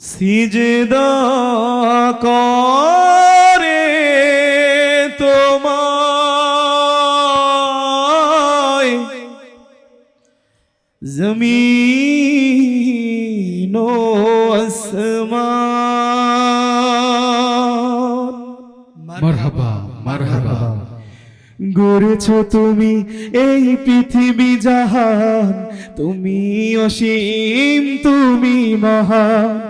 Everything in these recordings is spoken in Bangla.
সিজদা করে তোমায়। জমিন মারহাবা মারহাবা। গড়েছ তুমি এই পৃথিবী জাহান। তুমি অসীম তুমি মহান।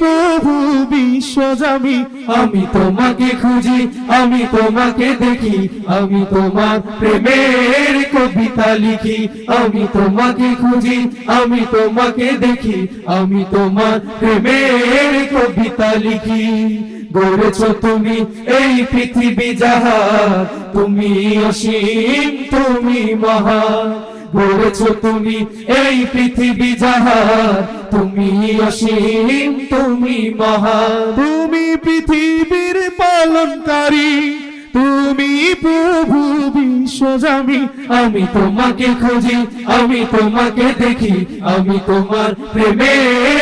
প্রভু বিশ্বজামি আমি তোমাকে খুঁজি, আমি তোমাকে দেখি, আমি তোমার প্রেমের কবিতা লিখি, আমি তোমাকে খুঁজি, আমি তোমাকে দেখি, আমি তোমার প্রেমের কবিতা লিখি। গড়েছ তুমি এই পৃথিবী যাহা, তুমি অসীম, তুমি মহান। গড়েছ তুমি এই পৃথিবী যাহা তুমি অসীম তুমি মহা তুমি পৃথিবীর পালনকারী তুমি প্রভু বিশ্বজামি। আমি তোমাকে খুঁজি আমি তোমাকে দেখি আমি তোমার প্রেমের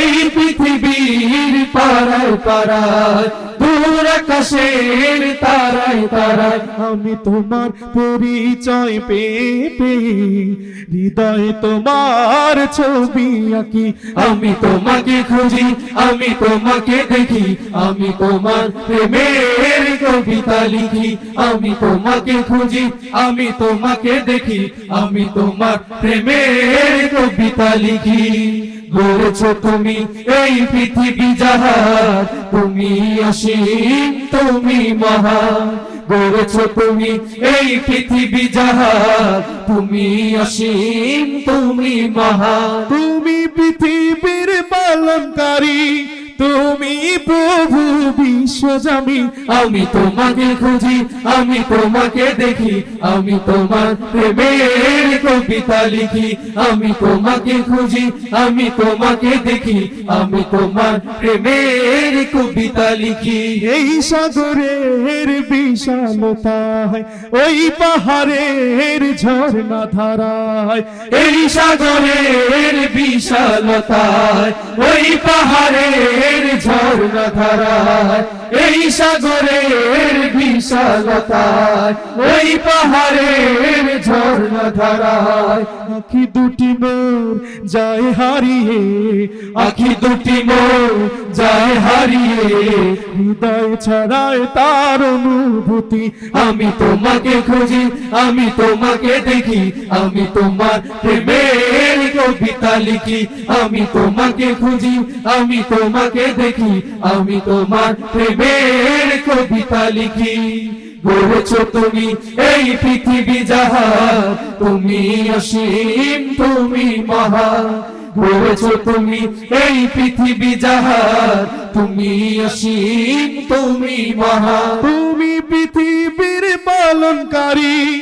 এই পৃথিবীর পাড়ায় পাড়ায়, দূর আকাশের তারায় তারায়, আমি তোমার পরিচয় পেয়ে হৃদয়ে তোমার ছবি আঁকি। আমি তোমাকে খুঁজি, আমি তোমাকে দেখি, আমি তোমার প্রেমের কবিতা লিখি। আমি তোমাকে খুঁজি, আমি তোমাকে দেখি, আমি তোমার প্রেমের কবিতা লিখি। গড়েছ তুমি এই পৃথিবী যাহা তুমি অসীম, তুমি মহা বলেছ তুমি এই পৃথিবী যাহা তুমি অসীম, তুমি মহা তুমি পৃথিবীর পালনকারী তুমি প্রভু বিশ্বজামি আমি তোমাকে খুঁজি আমি তোমাকে দেখি আমি তোমার প্রেমের কবিতা লিখি আমি তোমাকে খুঁজি আমি তোমাকে দেখি আমি তোমার প্রেমের কবিতা লিখি। এই সাগরের বিশালতায় ওই পাহাড়ের ঝর্ণা ধারায় এই সাগরের বিশালতায়, ওই পাহাড়ের ঝর্ণা ধারায়, এই সাগরের বিশালতায়, ওই পাহাড়ের ঝর্ণা ধারায়। আখি দুটি মোর যায় হারিয়ে, আখি দুটি মোর যায় হারিয়ে, হৃদয় ছড়ায় তার অনুভূতি আমি তোমাকে খুঁজি, আমি তোমাকে দেখি, আমি তোমার প্রেমের কবিতা লিখি, আমি তোমাকে খুঁজি, আমি তোমাকে দেখি, আমি তোমার প্রেমের কবিতা লিখি। গড়েছ তুমি এই পৃথিবী যাহা, তুমি অসীম, তুমি মহা। গড়েছ তুমি এই পৃথিবী যাহা, তুমি অসীম, তুমি মহা। তুমি পৃথিবীর পালনকারী